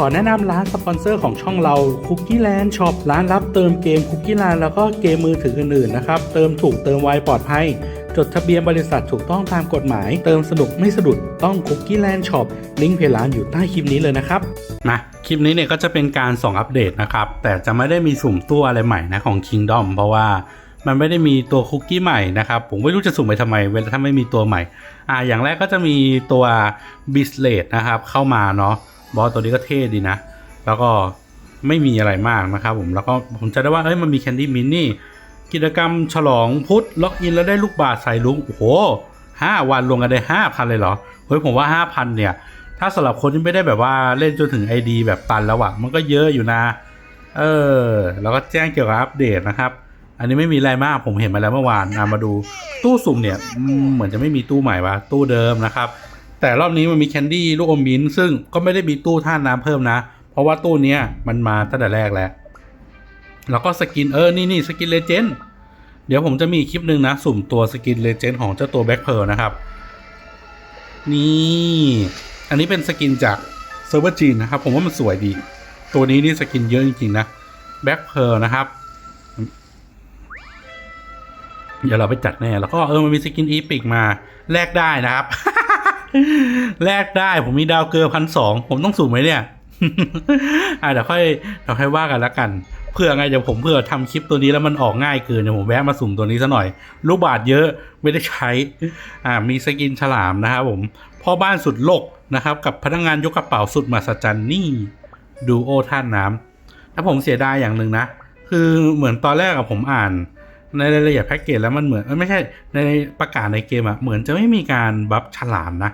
ขอแนะนำร้านสปอนเซอร์ของช่องเรา Cookie Land Shop ร้านรับเติมเกม Cookie Land แล้วก็เกมมือถืออื่นๆนะครับ เติมถูกเติมไวปลอดภัย จดทะเบียนบริษัทถูกต้องตามกฎหมาย เติมสนุกไม่สะดุดต้อง Cookie Land Shop ลิงก์เพจร้านอยู่ใต้คลิปนี้เลยนะครับมาคลิปนี้เนี่ยก็จะเป็นการส่งอัปเดตนะครับ แต่จะไม่ได้มีสุ่มตัวอะไรใหม่นะของ Kingdom เพราะว่ามันไม่ได้มีตัวคุกกี้ใหม่นะครับ ผมไม่รู้จะสุ่มไปทำไม เวลาถ้าไม่มีตัวใหม่อ่าอย่างแรกก็จะมีตัวบิสเลตนะครับเข้ามาเนาะ บอสตัวนี้ก็เท่ดีนะ แล้วก็ไม่มีอะไรมากนะครับผมแล้วก็ผมจะได้ว่าเอ้ยมันมีแคนดี้มินนี่กิจกรรมฉลองพุธล็อกอินแล้วได้ลูกบาศใส่ลุงโอ้โหห้าวันรวมกันได้ห้าพันเลยเหรอเฮ้ยผมว่าห้าพันเนี่ย ถ้าสำหรับคนที่ไม่ได้แบบว่าเล่นจนถึง ID แบบตันแล้วอะมันก็เยอะอยู่นะ เออ แล้วก็แจ้งเกี่ยวกับอัปเดตนะครับ อันนี้ไม่มีอะไรมากผมเห็นมาแล้วเมื่อวานอะมาดูตู้สุ่มเนี่ยเหมือนจะไม่มีตู้ใหม่วะตู้เดิมนะครับ แต่รอบนี้มันมีแคนดี้ลูกอมมิ้นซึ่งก็ไม่ได้มีตู้ท่าน้ำเพิ่มนะ เพราะว่าตู้เนี้ยมันมาตั้งแต่แรกแล้ว แล้วก็สกินเออ นี่นี่สกินเลเจนด์เดี๋ยวผมจะมีคลิปหนึ่งนะ สุ่มตัวสกินเลเจนด์ของเจ้าตัวแบ็คเพลนะครับ นี่ อันนี้เป็นสกินจากเซิร์ฟเวอร์จีนนะครับ ผมว่ามันสวยดี ตัวนี้นี่สกินเยอะจริงๆนะแบ็คเพลนะครับเดี๋ยวเราไปจัดแน่ แล้วก็เออมันมีสกินอีพิกมาแลกได้นะครับ แลกได้ผมมีดาวเกลือพันสองผมต้องสูงไหมเนี่ยอะเดี๋ยวค่อยเดี๋ยวค่อยว่ากันละกันเพื่อไงเดี๋ยวผมเพื่อทำคลิปตัวนี้แล้วมันออกง่ายเกินเดี๋ยวผมแวะมาสุ่มตัวนี้ซะหน่อย ลูกบาทเยอะไม่ได้ใช้อ่ามีสกินฉลามนะครับผมพ่อบ้านสุดโลกนะครับ กับพนักงานยกกระเป๋าสุดมหัศจรรย์นี่ดูโอท่านน้ำถ้าผมเสียดายอย่างหนึ่งนะ คือเหมือนตอนแรกอะผมอ่าน ในรายละเอียดแพ็กเกจแล้วมันเหมือนไม่ใช่ในประกาศในเกมอะเหมือนจะไม่มีการบัฟฉลามนะ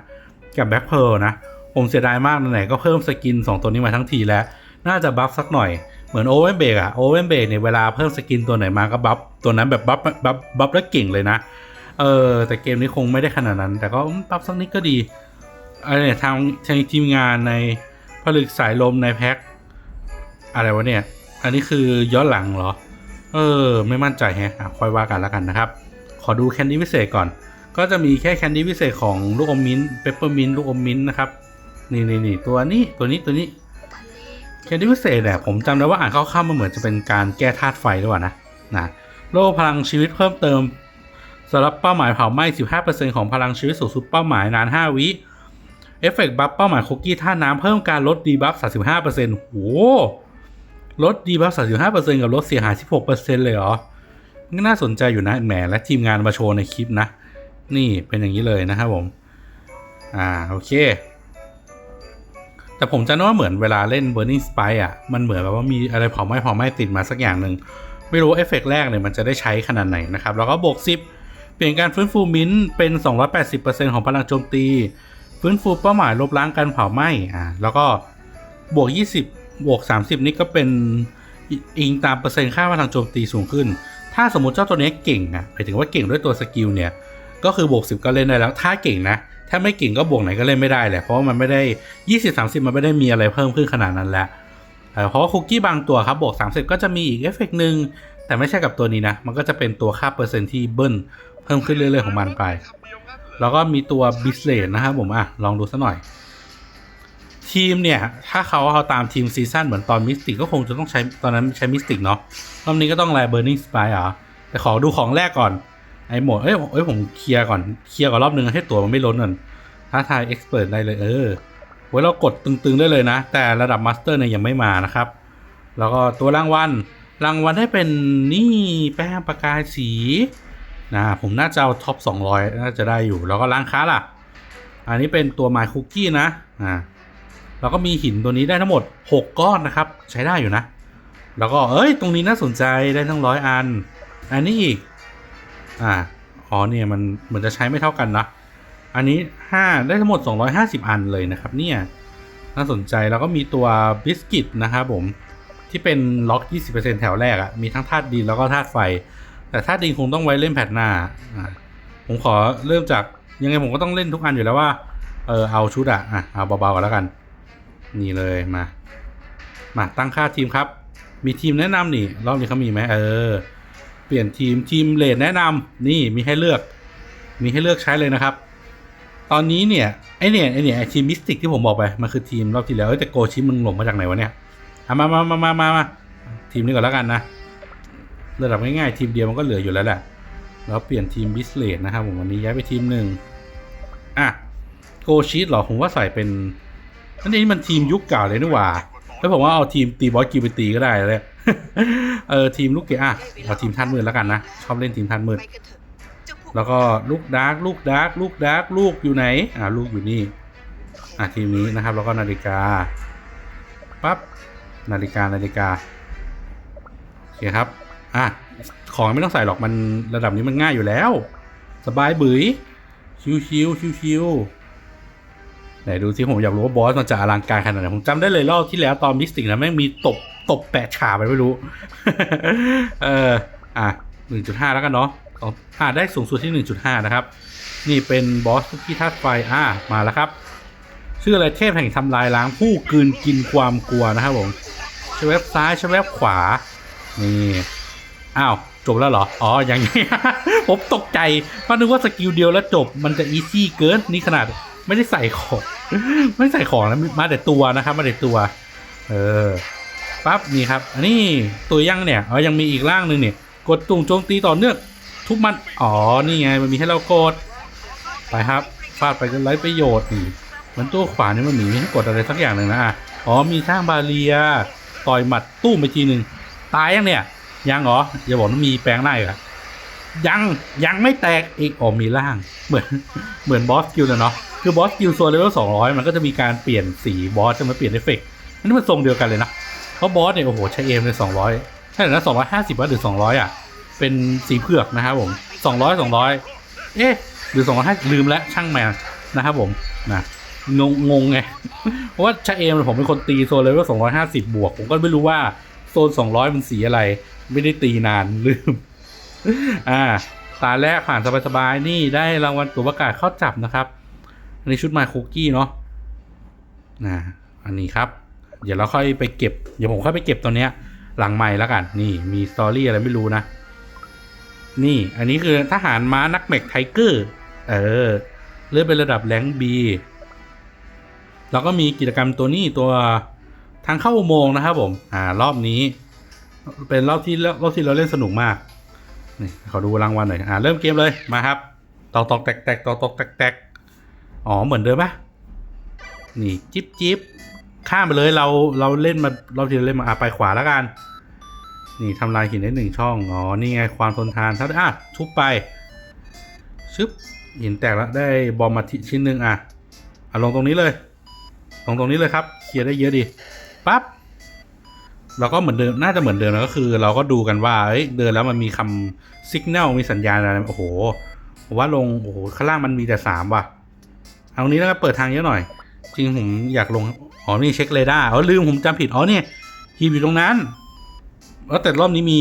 กับแบ็คเพลนะ ผมเสียดายมากไหนก็เพิ่มสกิน 2 ตัวนี้มาทั้งทีแล้ว น่าจะบัฟสักหน่อยเหมือนโอเวนเบกอะโอเวนเบกเนี่ยเวลาเพิ่มสกินตัวไหนมาก็บัฟตัวนั้นแบบบัฟบัฟบัฟแล้วเก่งเลยนะ เออแต่เกมนี้คงไม่ได้ขนาดนั้น แต่ก็บัฟสักนิดก็ดีอะไรเนี่ยทางทางทีมงานในผลึกสายลมในแพ็คอะไรวะเนี่ย อันนี้คือย้อนหลังเหรอ เออ ไม่มั่นใจแฮะค่อยว่ากันแล้วกันนะครับ ขอดูแคนดี้พิเศษก่อน ก็จะมีแค่แคนดี้พิเศษของลูกอมมิ้นเปปเปอร์มิ้นลูกอมมิ้นนะครับ นี่นี่นี่ตัวนี้ตัวนี้ตัวนี้แคนดี้พิเศษเนี่ยผมจำได้ว่าอ่านเข้าๆมันเหมือนจะเป็นการแก้ธาตุไฟด้วยวะนะนะโล่พลังชีวิตเพิ่มเติมสำหรับเป้าหมายเผาไหม้ 15%ของพลังชีวิตสูงสุดเป้าหมายนาน 5 วิ เอฟเฟกต์บัฟเป้าหมายคุกกี้ท่าน้ำเพิ่มการลดดีบัฟ 35%โห ลดดีบัฟ35%กับลดเสียหาย 16%เลยเหรอก็น่าสนใจอยู่นะแหมและทีมงานมาโชว์ในคลิปนะ นี่เป็นอย่างนี้เลยนะครับผม อ่าโอเค แต่ผมจะนึกว่าเหมือนเวลาเล่น Burning Spike อะ มันเหมือนแบบว่ามีอะไรเผาไหม้เผาไหม้ติดมาสักอย่างหนึ่ง ไม่รู้เอฟเฟกต์แรกเนี่ยมันจะได้ใช้ขนาดไหนนะครับ แล้วก็บวก10 เปลี่ยนการฟื้นฟูมินท์เป็น 280%ของพลังโจมตี ฟื้นฟูเป้าหมายลบล้างการเผาไหม้อ่าแล้วก็บวก 20 บวก 30 นี่ก็เป็นอิงตามเปอร์เซ็นต์ค่าพลังโจมตีสูงขึ้น ถ้าสมมติเจ้าตัวนี้เก่งอะหมายถึงว่าเก่งด้วยตัวสกิลเนี่ย ก็คือบวก 10 ก็เล่นได้แล้ว ถ้าเก่งนะ ถ้าไม่เก่งก็บวกไหนก็เล่นไม่ได้แหละ เพราะว่ามันไม่ได้ 20 30 มันไม่ได้มีอะไรเพิ่มขึ้นขนาดนั้นแหละเอ่อเพราะคุกกี้บางตัวครับบวก 30 ก็จะมีอีกเอฟเฟกต์หนึ่งแต่ไม่ใช่กับตัวนี้นะ มันก็จะเป็นตัวค่าเปอร์เซ็นต์ที่เบิ้ลเพิ่มขึ้นเรื่อยๆของมันไป แล้วก็มีตัวบิสเลนนะครับผมอะลองดูสักหน่อย ทีมเนี่ย ถ้าเขาเอาตามทีมซีซั่นเหมือนตอนมิสติกก็คงจะต้องใช้ตอนนั้นใช้มิสติกเนาะรอบนี้ก็ต้องไลเบอร์นิงสไปายเหรอแต่ขอดูของแรกก่อน ไอ้หมดเอ้ยเอ้ยผมเคลียร์ก่อนเคลียร์ก่อนรอบนึงให้ตัวมันไม่ล้นก่อนท้าทายเอ็กซ์เพรสได้เลยเออไว้เรากดตึงๆได้เลยนะ แต่ระดับมาสเตอร์เนี่ยยังไม่มานะครับ แล้วก็ตัวรางวัลรางวัลให้เป็นนี่แป้งประกายสีนะผมน่าจะเอาท็อป200 น่าจะได้อยู่ แล้วก็ร้านค้าล่ะ อันนี้เป็นตัวไมค์คุกกี้นะอ่า แล้วก็มีหินตัวนี้ได้ทั้งหมด 6 ก้อนนะครับ ใช้ได้อยู่นะ แล้วก็เอ้ย ตรงนี้น่าสนใจได้ทั้งร้อยอัน อันนี้อีก อ่า อ๋อเนี่ยมันเหมือนจะใช้ไม่เท่ากันนะ อันนี้ 5 ได้ทั้งหมด 250 อันเลยนะครับ เนี่ย น่าสนใจแล้วก็มีตัวบิสกิตนะครับผม ที่เป็นล็อก 20%แถวแรกอะมีทั้งธาตุดินแล้วก็ธาตุไฟ แต่ธาตุดินคงต้องไว้เล่นแพทหน้าอ่าผมขอเริ่มจากยังไงผมก็ต้องเล่นทุกอันอยู่แล้วว่า เออเอาชุดอะอะเอาเบาๆกันแล้วกัน นี่เลยมา มาตั้งค่าทีมครับ มีทีมแนะนำนี่ รอบนี้เขามีไหมเออ เปลี่ยนทีมทีมเลดแนะนำนี่มีให้เลือก มีให้เลือกใช้เลยนะครับ ตอนนี้เนี่ยไอเนี่ยไอเนี่ยไอทีมมิสติกที่ผมบอกไป มันคือทีมรอบที่แล้วแต่โกชิมึงหลงมาจากไหนวะเนี่ยเอามามามามามามาทีมนี้ก่อนแล้วกันนะระดับง่ายๆทีมเดียวมันก็เหลืออยู่แล้วแหละแล้วเปลี่ยนทีมบิสเลดนะครับผมวันนี้ย้ายไปทีมหนึ่งอะโกชิเหรอผมว่าใส่เป็น อันนี้มันทีมยุคเก่าเลยนี่หว่า แล้วผมว่าเอาทีมตีบอสกิวไปตีก็ได้เลยเออทีมลูกเกะอะเอาทีมท่านมืดแล้วกันนะ ชอบเล่นทีมท่านมืดไปกันแล้วก็ลูกดาร์กลูกดาร์กลูกดาร์กลูกอยู่ไหน อ่าลูกอยู่นี่ อะทีมนี้นะครับ แล้วก็นาฬิกาปั๊บนาฬิกานาฬิกาโอเคครับ อะของไม่ต้องใส่หรอกมันระดับนี้มันง่ายอยู่แล้ว สบายบืยชิวชิวชิวชิว ไหนดูสิผมอยากรู้ว่าบอสมันจะอลังการขนาดไหนผมจำได้เลยรอบที่แล้วตอนมิสติกนะแม่งมีตบตบแปะฉาไปไม่รู้ เอออะหนึ่งจุดห้าแล้วกันเนาะอ่าได้สูงสุดที่หนึ่งจุดห้านะครับ นี่เป็นบอสที่ธาตุไฟอ่ามาแล้วครับชื่ออะไรเทพแห่งทำลายล้างผู้กืนกินความกลัวนะครับผมช้เว็บซ้ายช้เว็บขวา นี่ อ้าว จบแล้วเหรอ อ๋อ อย่างนี้ ผมตกใจเพราะนึกว่าสกิลเดียวแล้วจบ มันจะอีซี่เกิน นี่ขนาดไม่ได้ใส่ของ ไม่ใส่ของนะมาแต่ตัวนะครับ มาแต่ตัว เออปั๊บนี่ครับ อันนี้ตัวยังเนี่ยเอ๋อยังมีอีกร่างหนึ่งเนี่ย กดตุ่มโจมตีต่อเนื่องทุบมัน อ๋อ นี่ไง มันมีให้เรากด ไปครับ ฟาดไปจนไร้ประโยชน์นี่มันตัวขวานี่มันมีให้กดอะไรสักอย่างหนึ่งนะอะอ๋อ มีสร้างบาเรีย ต่อยหมัดตู้ไปทีหนึ่งตายยังเนี่ย ยังเหรอ อย่าบอกว่ามีแปลงได้เหรอยัง ยังไม่แตกอีกอ๋อมีร่าง เหมือน เหมือนบอสกิลนะเนาะ คือบอสกิลโซนเลเวลสองร้อยมันก็จะมีการเปลี่ยนสีบอสจะมาเปลี่ยนเอฟเฟกต์นนี้มันทรงเดียวกันเลยนะเพราะบอสเนี่ยโอ้โหใช้เอมเลยสองร้อยใช่นะสองร้อยห้าสิบหรือสองร้อยอะเป็นสีเผือกนะครับผมสองร้อยสองร้อยเอ๊ะหรือสองร้อยห้าลืมแล้วช่างแมนนะครับผมนะงงงงไงเพราะว่าชาเอมผมเป็นคนตีโซนเลเวลสองร้อยห้าสิบบวก ผมก็ไม่รู้ว่าโซนสองร้อยมันสีอะไร ไม่ได้ตีนานลืม อ่าตาแรกผ่านสบายๆนี่ได้รางวัลตัวประกาศเข้าจับนะครับ นนี้ชุดมาคุกกี้เนาะนะอันนี้ครับ เดี๋ยวเราค่อยไปเก็บ เดี๋ยวผมค่อยไปเก็บตัวเนี้ย หลังใหม่แล้วกัน นี่มีสตอรี่อะไรไม่รู้นะ นี่อันนี้คือทหารม้านักแมกไทเกอร์ เออ เลื่อนเป็นระดับแรงบีแล้วก็มีกิจกรรมตัวนี้ตัวทางเข้าอุโมงค์นะครับผม อ่ารอบนี้ เป็นรอบที่รอบที่เราเล่นสนุกมาก นี่ขอดูรางวัลหน่อย อ่าเริ่มเกมเลยมาครับตอกตอกแตกแตกตอกตอกแตกแตก อ๋อเหมือนเดิมปะนี่จิ๊บจิ๊บข้ามไปเลยเราเราเล่นมาเราทีเราเล่นมาอะไปขวาแล้วกัน นี่ทำลายหินได้หนึ่งช่องอ๋อนี่ไงความทนทานถ้าอะทุบไปชึบหินแตกแล้วได้บอมมาทิชิ้นหนึ่งอะอะลงตรงนี้เลย ลงตรงนี้เลยครับเคลียร์ได้เยอะดีปั๊บเราก็เหมือนเดิมน่าจะเหมือนเดิมนะก็คือ เราก็ดูกันว่าเอ้ยเดินแล้วมันมีคำสัญญาณมีสัญญาณอะไรโอ้โหว่าลงโอ้โหข้างล่างมันมีแต่สามว่ะ เอางนี้แล้วก็เปิดทางเยอะหน่อย จริงผมอยากลง อ๋อนี่เช็คเรดาร์อ๋อลืมผมจำผิด อ๋อเนี่ยฮีบอยู่ตรงนั้น แล้วแต่รอบนี้มี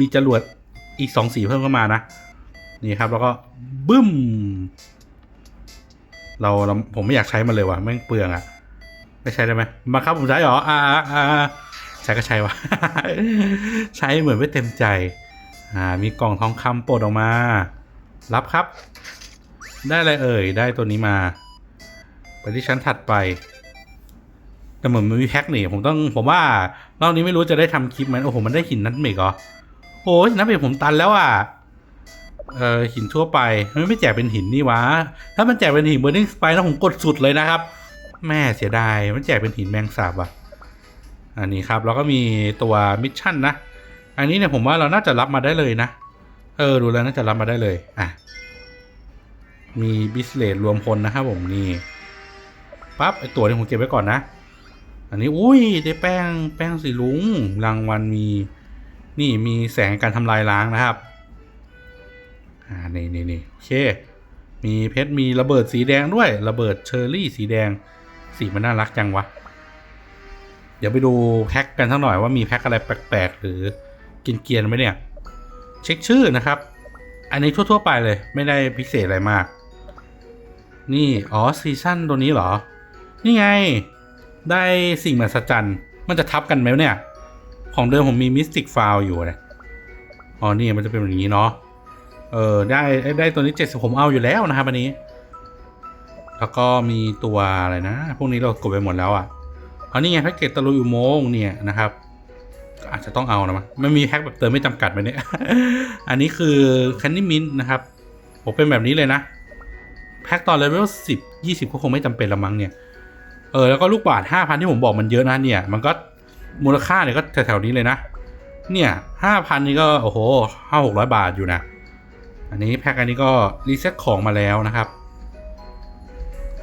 มีจรวดอีกสองสีเพิ่มเข้ามานะ นี่ครับแล้วก็บึ้ม เราเราผมไม่อยากใช้มันเลยว่ะแม่งเปลืองอะไม่ใช้ได้ไหมมาครับผมใช้เหรอ อ่าอ่าใช้ก็ใช้วะใช้เหมือนไม่เต็มใจ อ่า มีกล่องทองคำโปรดออกมา รับครับ ได้อะไรเอ่ย ได้ตัวนี้มา ไปที่ชั้นถัดไป แต่เหมือนมันมีแพ็คนี่ผมต้องผมว่ารอบนี้ไม่รู้จะได้ทำคลิปไหมโอ้โหมันได้หินนัดเมกเหรอโอ้ยนัดเมกผมตันแล้วอะเออหินทั่วไปมันไม่แจกเป็นหินนี่วะถ้ามันแจกเป็นหินเบอร์นิ่งสไปนะผมกดสุดเลยนะครับ แม่เสียดายมันแจกเป็นหินแมงสาบอะอันนี้ครับแล้วก็มีตัวมิชชั่นนะอันนี้เนี่ยผมว่าเราน่าจะรับมาได้เลยนะเออดูแล้วน่าจะรับมาได้เลยอะมีบิสเลตรวมพลนะครับผมนี่ ปั๊บไอตัวนี้ผมเก็บไว้ก่อนนะ อันนี้อุ้ยได้แป้งแป้งสีลุงรางวัลมี นี่มีแสงการทำลายล้างนะครับ อ่านี่นี่นี่โอเค มีเพชรมีระเบิดสีแดงด้วย ระเบิดเชอร์รี่สีแดงสีมันน่ารักจังวะ เดี๋ยวไปดูแพ็กกันสักหน่อยว่ามีแพ็กอะไรแปลกๆหรือกินเกียนไหมเนี่ย เช็คชื่อนะครับ อันนี้ทั่วๆไปเลยไม่ได้พิเศษอะไรมาก นี่ อ๋อซีซั่นตัวนี้เหรอ นี่ไง ได้สิ่งมหัศจรรย์ มันจะทับกันไหมเนี่ย ของเดิมผมมีมิสติกฟาวอยู่นะอ๋อ นี่มันจะเป็นแบบนี้เนาะ เออ ได้ได้ตัวนี้เจ็ดสิบผมเอาอยู่แล้วนะครับอันนี้ แล้วก็มีตัวอะไรนะ พวกนี้เรากดไปหมดแล้วอะเอานี่ไงแพ็กเกจตะลุยอุโมงค์เนี่ยนะครับก็อาจจะต้องเอานะมั้งไม่มีแพ็กแบบเติมไม่จำกัดไหมเนี่ย อันนี้คือแคนดี้มินนะครับผมเป็นแบบนี้เลยนะ แพ็กตอนเลเวลสิบยี่สิบก็คงไม่จำเป็นละมั้งเนี่ย เออแล้วก็ลูกบาทห้าพันที่ผมบอกมันเยอะนะเนี่ย มันก็มูลค่าเนี่ยก็แถวๆนี้เลยนะ เนี่ยห้าพันนี่ก็โอ้โหห้าหกร้อยบาทอยู่นะ อันนี้แพ็กอันนี้ก็รีเซ็ตของมาแล้วนะครับ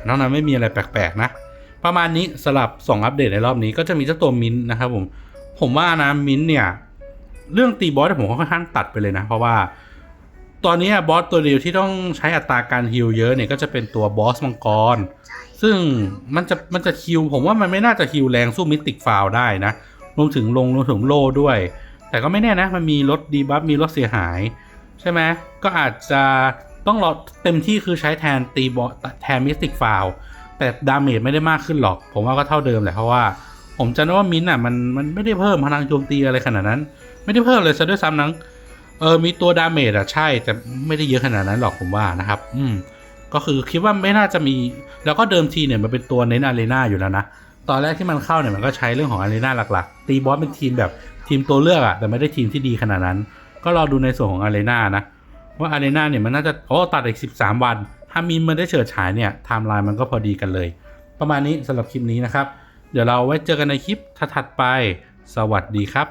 นอกนั้นไม่มีอะไรแปลกๆนะ ประมาณนี้สลับ2อัปเดตในรอบนี้ก็จะมีเจ้าตัวมินนะครับผม ผมว่านะมินเนี่ย เรื่องตีบอสผมค่อนข้างตัดไปเลยนะ เพราะว่า ตอนนี้บอสตัวเดียวที่ต้องใช้อัตราการฮิลเยอะเนี่ยก็จะเป็นตัวบอสมังกร ซึ่งมันจะมันจะฮิลผมว่ามันไม่น่าจะฮิลแรงสู้มิติกฟาวได้นะ รวมถึงลงรวมถึงโลด้วย แต่ก็ไม่แน่นะ มันมีลดดีบัฟมีลดเสียหาย ใช่ไหมก็อาจจะต้องรอเต็มที่คือใช้แทนตีบอแทนมิสติกฟาวแต่ดาเมจไม่ได้มากขึ้นหรอก ผมว่าก็เท่าเดิมแหละเพราะว่า ผมจำได้ว่ามินท์อะมันมันไม่ได้เพิ่มพลังโจมตีอะไรขนาดนั้น ไม่ได้เพิ่มเลยซะด้วยซ้ำนังเออมีตัวดาเมจอะใช่แต่ไม่ได้เยอะขนาดนั้นหรอกผมว่านะครับ อืม ก็คือคิดว่าไม่น่าจะมี แล้วก็เดิมทีเนี่ยมันเป็นตัวเน้นอารีนาอยู่แล้วนะ ตอนแรกที่มันเข้าเนี่ยมันก็ใช้เรื่องของอารีนาหลักๆ ตีบอสเป็นทีมแบบทีมตัวเลือกอะแต่ไม่ได้ทีมที่ดีขนาดนั้น ก็รอดูในส่วนของอารีนานะ ว่าอารีนาเนี่ยมันน่าจะโอ้ตัดอีก 13 วัน ถ้ามีมันได้เฉิดฉายเนี่ยไทม์ไลน์มันก็พอดีกันเลย ประมาณนี้สำหรับคลิปนี้นะครับ เดี๋ยวเราไว้เจอกันในคลิปถัดไป สวัสดีครับ